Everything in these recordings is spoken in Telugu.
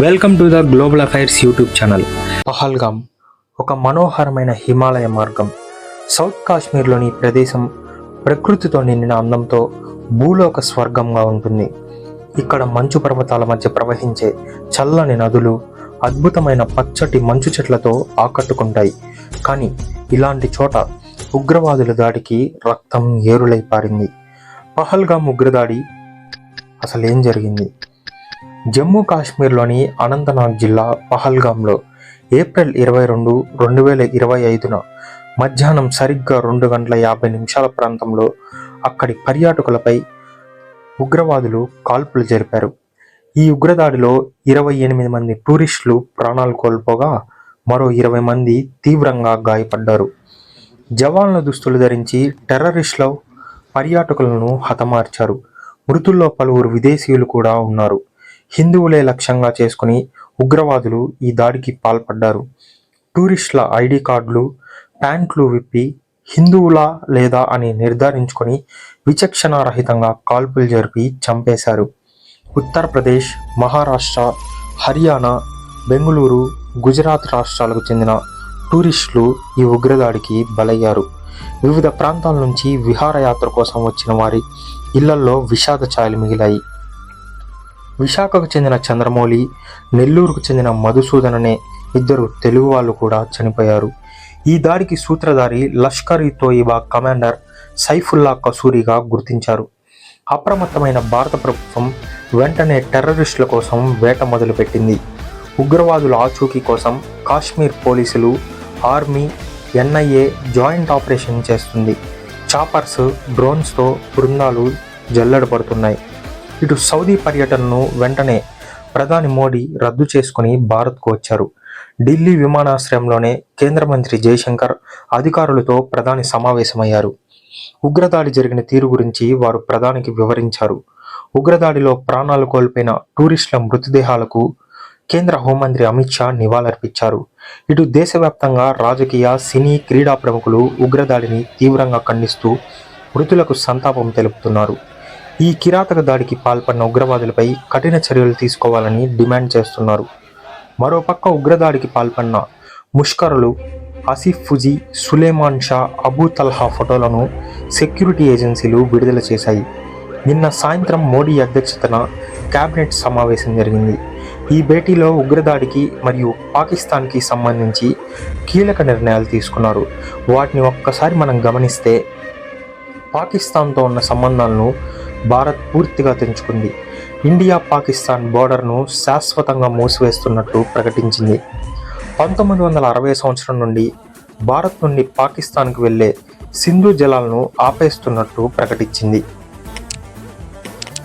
Welcome to the global affairs YouTube channel. Pahalgam ఒక మనోహరమైన హిమాలయ మార్గం. సౌత్ కాశ్మీర్లోని ప్రదేశం ప్రకృతితో నిండిన అందంతో భూలోక స్వర్గంగా ఉంటుంది. ఇక్కడ మంచు పర్వతాల మధ్య ప్రవహించే చల్లని నదులు అద్భుతమైన పచ్చటి మంచు చెట్లతో ఆకట్టుకుంటాయి. కానీ ఇలాంటి చోట ఉగ్రవాదుల దాడికి రక్తం ఏరులై పారింది. పహల్గామ్ ఉగ్రదాడి అసలేం జరిగింది? జమ్మూ కాశ్మీర్లోని అనంతనాగ్ జిల్లా పహల్గాంలో ఏప్రిల్ ఇరవై రెండు రెండు వేల ఇరవై ఐదున మధ్యాహ్నం సరిగ్గా రెండు గంటల యాభై నిమిషాల ప్రాంతంలో అక్కడి పర్యాటకులపై ఉగ్రవాదులు కాల్పులు జరిపారు. ఈ ఉగ్రదాడిలో ఇరవై ఎనిమిది మంది టూరిస్టులు ప్రాణాలు కోల్పోగా మరో ఇరవై మంది తీవ్రంగా గాయపడ్డారు. జవాన్ల దుస్తులు ధరించి టెర్రరిస్టులు పర్యాటకులను హతమార్చారు. మృతుల్లో పలువురు విదేశీయులు కూడా ఉన్నారు. హిందువులే లక్ష్యంగా చేసుకుని ఉగ్రవాదులు ఈ దాడికి పాల్పడ్డారు. టూరిస్టుల ఐడి కార్డులు ప్యాంట్లు విప్పి హిందువులా లేదా అని నిర్ధారించుకొని విచక్షణారహితంగా కాల్పులు జరిపి చంపేశారు. ఉత్తరప్రదేశ్ మహారాష్ట్ర హర్యానా బెంగళూరు గుజరాత్ రాష్ట్రాలకు చెందిన టూరిస్టులు ఈ ఉగ్రదాడికి బలయ్యారు. వివిధ ప్రాంతాల నుంచి విహారయాత్ర కోసం వచ్చిన వారి ఇళ్ళల్లో విషాద ఛాయలు మిగిలాయి. విశాఖకు చెందిన చంద్రమౌళి నెల్లూరుకు చెందిన మధుసూదన్ అనే ఇద్దరు తెలుగు వాళ్ళు కూడా చనిపోయారు. ఈ దాడికి సూత్రధారి లష్కర్ ఇ తోయిబా కమాండర్ సైఫుల్లా కసూరిగా గుర్తించారు. అప్రమత్తమైన భారత ప్రభుత్వం వెంటనే టెర్రరిస్టుల కోసం వేట మొదలుపెట్టింది. ఉగ్రవాదుల ఆచూకీ కోసం కాశ్మీర్ పోలీసులు ఆర్మీ ఎన్ఐఏ జాయింట్ ఆపరేషన్ చేస్తుంది. చాపర్స్ డ్రోన్స్తో బృందాలు జల్లెడపడుతున్నాయి ఇటు సౌదీ పర్యటనను వెంటనే ప్రధాని మోడీ రద్దు చేసుకుని భారత్కు వచ్చారు. ఢిల్లీ విమానాశ్రయంలోనే కేంద్ర మంత్రి జయశంకర్ అధికారులతో ప్రధాని సమావేశమయ్యారు. ఉగ్రదాడి జరిగిన తీరు గురించి వారు ప్రధానికి వివరించారు. ఉగ్రదాడిలో ప్రాణాలు కోల్పోయిన టూరిస్టుల మృతదేహాలకు కేంద్ర హోంమంత్రి అమిత్ షా నివాళులర్పించారు. ఇటు దేశవ్యాప్తంగా రాజకీయ సినీ క్రీడా ప్రముఖులు ఉగ్రదాడిని తీవ్రంగా ఖండిస్తూ మృతులకు సంతాపం తెలుపుతున్నారు. ఈ కిరాతక దాడికి పాల్పడిన ఉగ్రవాదులపై కఠిన చర్యలు తీసుకోవాలని డిమాండ్ చేస్తున్నారు. మరోపక్క ఉగ్రదాడికి పాల్పడిన ముష్కరులు ఆసిఫ్ ఫుజీ సులేమాన్ షా అబూ తల్హా ఫోటోలను సెక్యూరిటీ ఏజెన్సీలు విడుదల చేశాయి. నిన్న సాయంత్రం మోడీ అధ్యక్షతన కేబినెట్ సమావేశం జరిగింది. ఈ భేటీలో ఉగ్రదాడికి మరియు పాకిస్తాన్కి సంబంధించి కీలక నిర్ణయాలు తీసుకున్నారు. వాటిని ఒక్కసారి మనం గమనిస్తే పాకిస్తాన్తో ఉన్న సంబంధాలను భారత్ పూర్తిగా తెంచుకుంది. ఇండియా పాకిస్తాన్ బోర్డర్ను శాశ్వతంగా మూసివేస్తున్నట్టు ప్రకటించింది. పంతొమ్మిది వందల అరవై సంవత్సరం నుండి భారత్ నుండి పాకిస్తాన్కు వెళ్ళే సింధు జలాలను ఆపేస్తున్నట్టు ప్రకటించింది.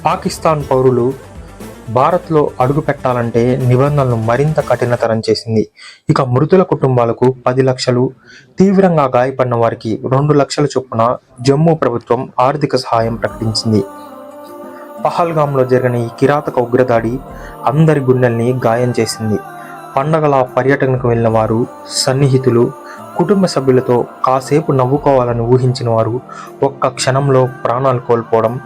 పాకిస్తాన్ పౌరులు భారత్లో అడుగు పెట్టాలంటే నిబంధనలు మరింత కఠినతరం చేసింది. ఇక మృతుల కుటుంబాలకు పది లక్షలు తీవ్రంగా గాయపడిన వారికి రెండు లక్షల చొప్పున జమ్మూ ప్రభుత్వం ఆర్థిక సహాయం ప్రకటించింది. పహల్గాంలో జరిగిన ఈ కిరాతక ఉగ్రదాడి అందరి గుండెల్ని గాయం చేసింది. పండగల పర్యటనకు వెళ్ళిన వారు సన్నిహితులు కుటుంబ సభ్యులతో కాసేపు నవ్వుకోవాలని ఊహించిన వారు ఒక్క క్షణంలో ప్రాణాలు కోల్పోవడం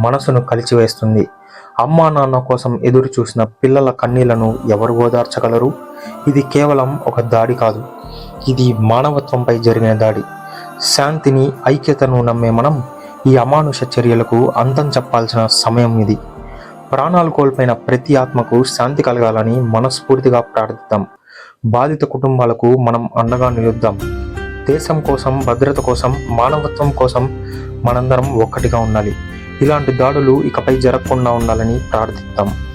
మనసును కలిచివేస్తుంది. అమ్మా నాన్న కోసం ఎదురు చూసిన పిల్లల కన్నీళ్ళను ఎవరు ఓదార్చగలరు? ఇది కేవలం ఒక దాడి కాదు. ఇది మానవత్వంపై జరిగిన దాడి. శాంతిని ఐక్యతను నమ్మే మనం ఈ అమానుష చర్యలకు అంతం చెప్పాల్సిన సమయం ఇది. ప్రాణాలు కోల్పోయిన ప్రతి ఆత్మకు శాంతి కలగాలని మనస్ఫూర్తిగా ప్రార్థిద్దాం. బాధిత కుటుంబాలకు మనం అండగా నిలుద్దాం. దేశం కోసం భద్రత కోసం మానవత్వం కోసం మనందరం ఒక్కటిగా ఉండాలి. ఇలాంటి దాడులు ఇకపై జరగకుండా ఉండాలని ప్రార్థిద్దాం.